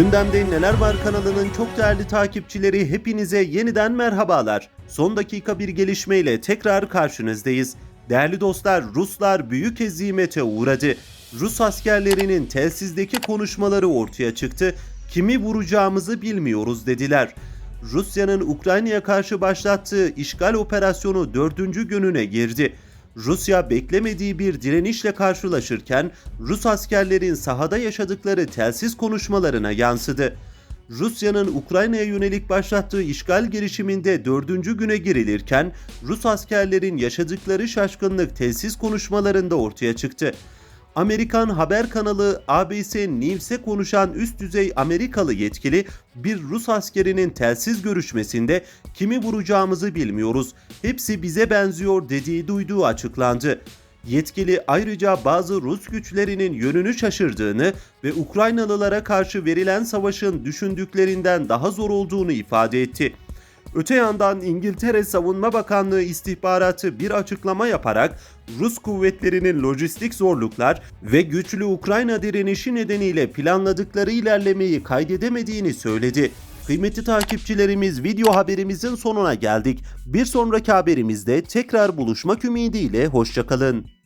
Gündemde Neler Var kanalının çok değerli takipçileri hepinize yeniden merhabalar. Son dakika bir gelişmeyle tekrar karşınızdayız. Değerli dostlar Ruslar büyük hezimete uğradı. Rus askerlerinin telsizdeki konuşmaları ortaya çıktı. Kimi vuracağımızı bilmiyoruz dediler. Rusya'nın Ukrayna'ya karşı başlattığı işgal operasyonu dördüncü gününe girdi. Rusya beklemediği bir direnişle karşılaşırken Rus askerlerin sahada yaşadıkları telsiz konuşmalarına yansıdı. Rusya'nın Ukrayna'ya yönelik başlattığı işgal girişiminde dördüncü güne girilirken Rus askerlerin yaşadıkları şaşkınlık telsiz konuşmalarında ortaya çıktı. Amerikan haber kanalı ABC News'e konuşan üst düzey Amerikalı yetkili bir Rus askerinin telsiz görüşmesinde kimi vuracağımızı bilmiyoruz. Hepsi bize benziyor dediği duyduğu açıklandı. Yetkili ayrıca bazı Rus güçlerinin yönünü şaşırdığını ve Ukraynalılara karşı verilen savaşın düşündüklerinden daha zor olduğunu ifade etti. Öte yandan İngiltere Savunma Bakanlığı istihbaratı bir açıklama yaparak Rus kuvvetlerinin lojistik zorluklar ve güçlü Ukrayna direnişi nedeniyle planladıkları ilerlemeyi kaydedemediğini söyledi. Kıymetli takipçilerimiz video haberimizin sonuna geldik. Bir sonraki haberimizde tekrar buluşmak ümidiyle hoşçakalın.